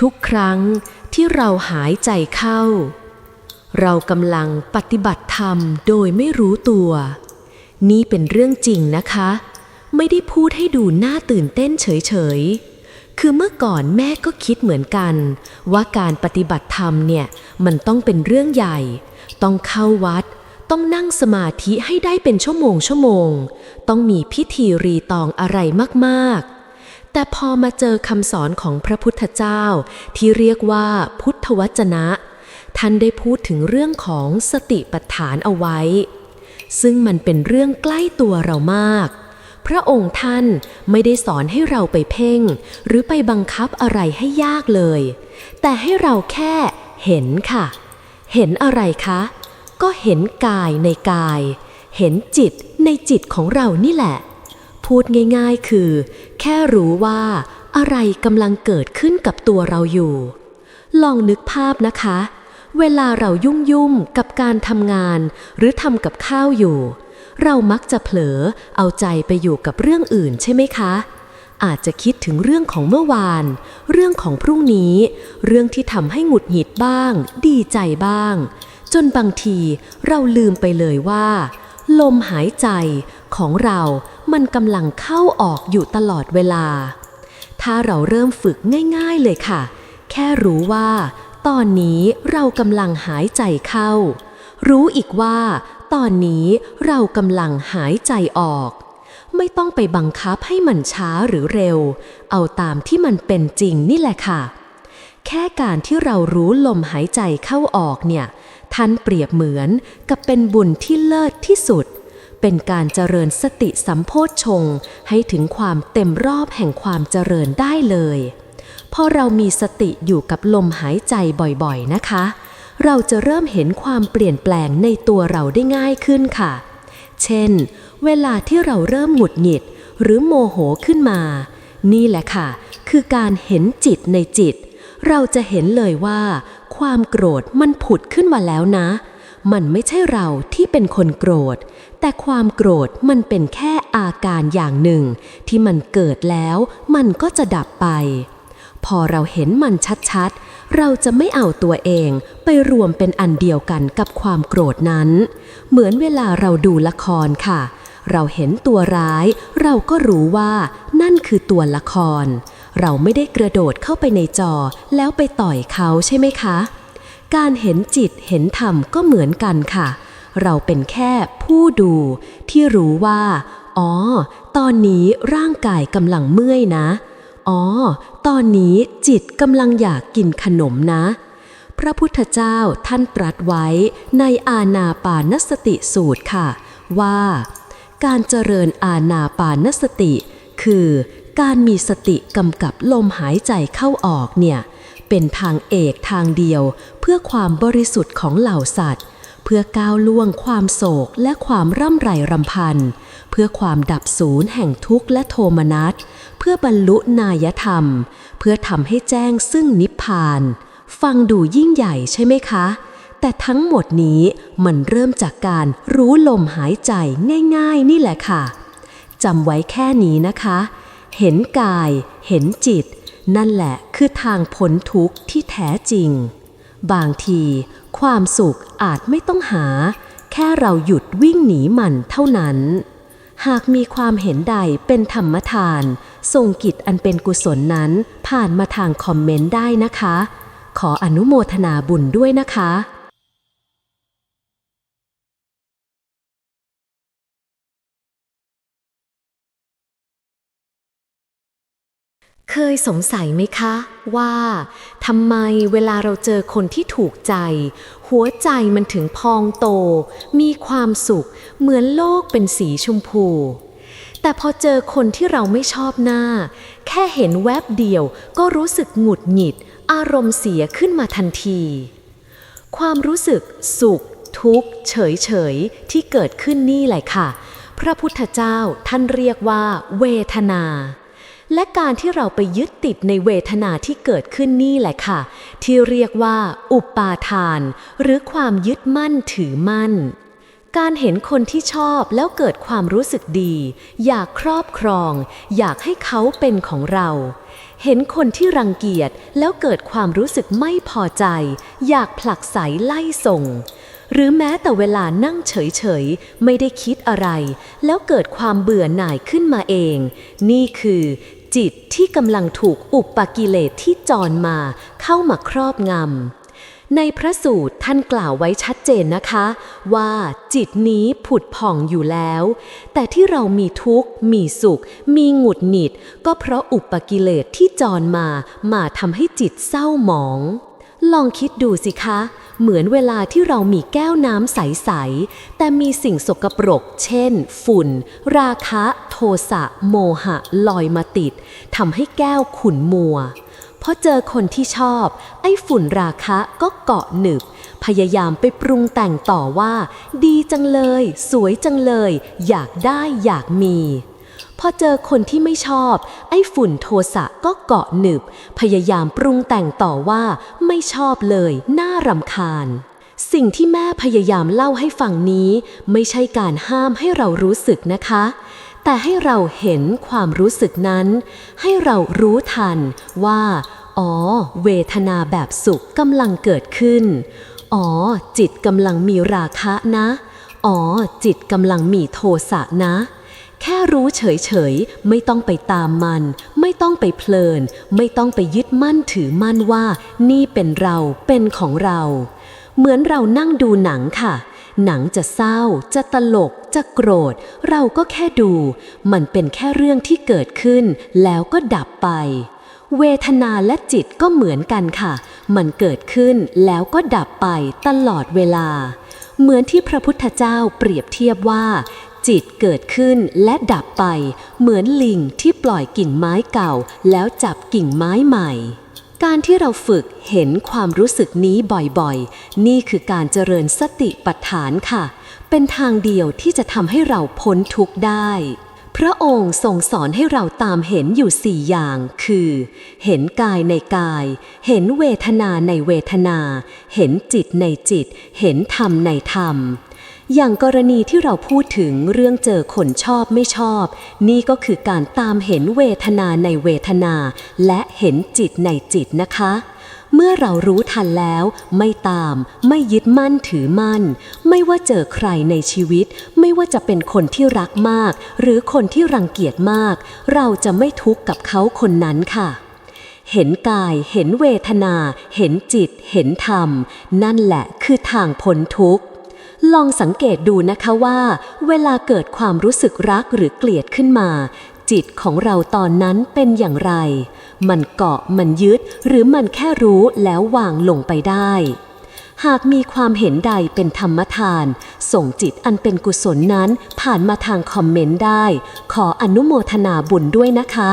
ทุกครั้งที่เราหายใจเข้า เรากำลังปฏิบัติธรรมโดยไม่รู้ตัว นี่เป็นเรื่องจริงนะคะ ไม่ได้พูดให้ดูน่าตื่นเต้นเฉยๆ คือเมื่อก่อนแม่ก็คิดเหมือนกัน ว่าการปฏิบัติธรรมเนี่ยมันต้องเป็นเรื่องใหญ่ ต้องเข้าวัด ต้องนั่งสมาธิให้ได้เป็นชั่วโมงชั่วโมง ต้องมีพิธีรีตองอะไรมากๆ แต่พอมาเจอคำสอนของพระพุทธเจ้า ที่เรียกว่าพุทธวจนะ ท่านได้พูดถึงเรื่องของสติปัฏฐานเอาไว้ ซึ่งมันเป็นเรื่องใกล้ตัวเรามาก พระองค์ท่านไม่ได้สอนให้เราไปเพ่ง หรือไปบังคับอะไรให้ยากเลย แต่ให้เราแค่เห็นค่ะ เห็นอะไรคะ ก็เห็นกายในกาย เห็นจิตในจิตของเรานี่แหละ พูดง่าย ๆ คือ แค่รู้ว่าอะไรกำลังเกิดขึ้นกับตัวเราอยู่ ลองนึกภาพนะคะ เวลาเรายุ่งยุ่มกับการทำงาน หรือทำกับข้าวอยู่ เรามักจะเผลอเอาใจไปอยู่กับเรื่องอื่นใช่ไหมคะ อาจจะคิดถึงเรื่องของเมื่อวาน เรื่องของพรุ่งนี้ เรื่องที่ทำให้หงุดหงิดบ้าง ดีใจบ้าง จนบางทีเราลืมไปเลยว่า ลมหายใจของเรามันกำลังเข้าออกอยู่ตลอดเวลา ถ้าเราเริ่มฝึกง่ายๆเลยค่ะ แค่รู้ว่า ตอนนี้เรากำลังหายใจเข้า รู้อีกว่า ตอนนี้เรากำลังหายใจออก ไม่ต้องไปบังคับให้มันช้าหรือเร็ว เอาตามที่มันเป็นจริงนี่แหละค่ะ แค่การที่เรารู้ลมหายใจเข้าออกเนี่ย ท่านเปรียบเหมือนกับเป็นบุญที่เลิศที่สุด เป็นการเจริญสติสัมโพชฌงให้ถึงความเต็มรอบแห่งความเจริญได้เลยพอเรามีสติอยู่กับลมหายใจบ่อยๆนะคะ เราจะเริ่มเห็นความเปลี่ยนแปลงในตัวเราได้ง่ายขึ้นค่ะ เช่น เวลาที่เราเริ่มหงุดหงิดหรือโมโหขึ้นมา นี่แหละค่ะ คือการเห็นจิตในจิต เราจะเห็นเลยว่า ความโกรธมันผุดขึ้นมาแล้วนะ มันไม่ใช่เราที่เป็นคนโกรธ แต่ความโกรธมันเป็นแค่อาการอย่างหนึ่ง ที่มันเกิดแล้วมันก็จะดับไป พอเราเห็นมันชัดๆ เราจะไม่เอาตัวเองไปรวมเป็นอันเดียวกันกับความโกรธนั้น เหมือนเวลาเราดูละครค่ะ เราเห็นตัวร้าย เราก็รู้ว่านั่นคือตัวละคร เราไม่ได้กระโดดเข้าไปในจอแล้วไปต่อยเขาใช่ไหมคะ การเห็นจิตเห็นธรรมก็เหมือนกันค่ะ เราเป็นแค่ผู้ดูที่รู้ว่า อ๋อ ตอนนี้ร่างกายกำลังเมื่อยนะ อ๋อ ตอนนี้จิตกำลังอยากกินขนมนะ พระพุทธเจ้าท่านตรัสไว้ในอาณาปานสติสูตรค่ะ ว่า การเจริญอาณาปานสติคือ การมีสติกำกับลมหายใจเข้าออกเนี่ย เป็นทางเอกทางเดียวเพื่อความบริสุทธิ์ของเหล่าสัตว์ เพื่อก้าวล่วงความโศกและความร่ำไรรำพัน เพื่อความดับศูนย์แห่งทุกข์และโทมนัส เพื่อบรรลุนายธรรม เพื่อทำให้แจ้งซึ่งนิพพาน ฟังดูยิ่งใหญ่ใช่ไหมคะแต่ทั้งหมดนี้มันเริ่มจากการรู้ลมหายใจง่าย ๆ นี่แหละค่ะ จำไว้แค่นี้นะคะ เห็นกาย เห็นจิต นั่นแหละคือทางพ้นทุกข์ที่แท้จริง บางที ความสุขอาจไม่ต้องหา แค่เราหยุดวิ่งหนีมันเท่านั้น หากมีความเห็นใดเป็นธรรมทานทรงกิจอันเป็นกุศลนั้นผ่านมาทางคอมเมนต์ได้นะคะ ขออนุโมทนาบุญด้วยนะคะ เคยสงสัยไหมคะว่าทำไมเวลาเราเจอคนที่ถูกใจ หัวใจมันถึงพองโต มีความสุข เหมือนโลกเป็นสีชมพู แต่พอเจอคนที่เราไม่ชอบหน้า แค่เห็นแวบเดียวก็รู้สึกหงุดหงิด อารมณ์เสียขึ้นมาทันที ความรู้สึกสุข ทุกข์ เฉยเฉยๆที่เกิดขึ้นนี่แหละค่ะ พระพุทธเจ้าท่านเรียกว่า เวทนา และการที่เราไปยึดติดในเวทนาที่เกิดขึ้นนี่แหละค่ะ ที่เรียกว่า อุปาทาน หรือความยึดมั่นถือมั่น การเห็นคนที่ชอบแล้วเกิดความรู้สึกดี อยากครอบครอง อยากให้เขาเป็นของเรา เห็นคนที่รังเกียจแล้วเกิดความรู้สึกไม่พอใจ อยากผลักไสไล่ส่งหรือแม้แต่เวลานั่งเฉยๆ ไม่ได้คิดอะไร แล้วเกิดความเบื่อหน่ายขึ้นมาเอง นี่คือ จิตที่กำลังถูกอุปปกิเลสที่จรมาเข้ามาครอบงำ ในพระสูตรท่านกล่าวไว้ชัดเจนนะคะ ว่าจิตนี้ผุดผ่องอยู่แล้ว แต่ที่เรามีทุกข์ มีสุข มีหงุดหงิด ก็เพราะอุปกิเลสที่จรมามาทำให้จิตเศร้าหมอง ลองคิดดูสิคะ เหมือนเวลาที่เรามีแก้วน้ำใส ๆ แต่มีสิ่งสกปรก เช่น ฝุ่น ราคะ โทสะ โมหะ ลอยมาติดทำให้แก้วขุ่นมัวพอเจอคนที่ชอบ ไอ้ฝุ่นราคะก็เกาะหนึบ พยายามไปปรุงแต่งต่อว่า ดีจังเลย สวยจังเลย อยากได้อยากมี พอเจอคนที่ไม่ชอบ ไอ้ฝุ่นโทสะก็เกาะหนึบ พยายามปรุงแต่งต่อว่าไม่ชอบเลย น่ารำคาญ สิ่งที่แม่พยายามเล่าให้ฟังนี้ ไม่ใช่การห้ามให้เรารู้สึกนะคะ แต่ให้เราเห็นความรู้สึกนั้น ให้เรารู้ทันว่า อ๋อ เวทนาแบบสุขกำลังเกิดขึ้น อ๋อ จิตกำลังมีราคะนะ อ๋อ จิตกำลังมีโทสะนะ แค่รู้เฉยๆ ไม่ต้องไปตามมัน ไม่ต้องไปเพลิน ไม่ต้องไปยึดมั่นถือมั่นว่า นี่เป็นเราเป็นของเรา เหมือนเรานั่งดูหนังค่ะ หนังจะเศร้า จะตลก จะโกรธ เราก็แค่ดู มันเป็นแค่เรื่องที่เกิดขึ้น แล้วก็ดับไป เวทนาและจิตก็เหมือนกันค่ะ มันเกิดขึ้นแล้วก็ดับไปตลอดเวลาเหมือนที่พระพุทธเจ้าเปรียบเทียบว่า จิตเกิดขึ้นและดับไปเหมือนลิงที่ปล่อยกิ่งไม้เก่า แล้วจับกิ่งไม้ใหม่ การที่เราฝึกเห็นความรู้สึกนี้บ่อยๆ นี่คือการเจริญสติปัฏฐานค่ะ เป็นทางเดียวที่จะทำให้เราพ้นทุกข์ได้พระองค์ทรงสอนให้เราตามเห็นอยู่สี่อย่าง คือ เห็นกายในกาย เห็นเวทนาในเวทนา เห็นจิตในจิต เห็นธรรมในธรรม อย่างกรณีที่เราพูดถึงเรื่องเจอคนชอบไม่ชอบ นี่ก็คือการตามเห็นเวทนาในเวทนา และเห็นจิตในจิตนะคะ เมื่อเรารู้ทันแล้ว ไม่ตาม ไม่ยึดมั่นถือมั่น ไม่ว่าเจอใครในชีวิต ไม่ว่าจะเป็นคนที่รักมาก หรือคนที่รังเกียจมาก เราจะไม่ทุกข์กับเขาคนนั้นค่ะเห็นกาย เห็นเวทนา เห็นจิต เห็นธรรม นั่นแหละคือทางพ้นทุกข์ ลองสังเกตดูนะคะว่า เวลาเกิดความรู้สึกรักหรือเกลียดขึ้นมา จิตของเราตอนนั้นเป็นอย่างไร มันเกาะมันยึด หรือมันแค่รู้แล้ววางลงไปได้ หากมีความเห็นใดเป็นธรรมทาน ส่งจิตอันเป็นกุศลนั้นผ่านมาทางคอมเมนต์ได้ ขออนุโมทนาบุญด้วยนะคะ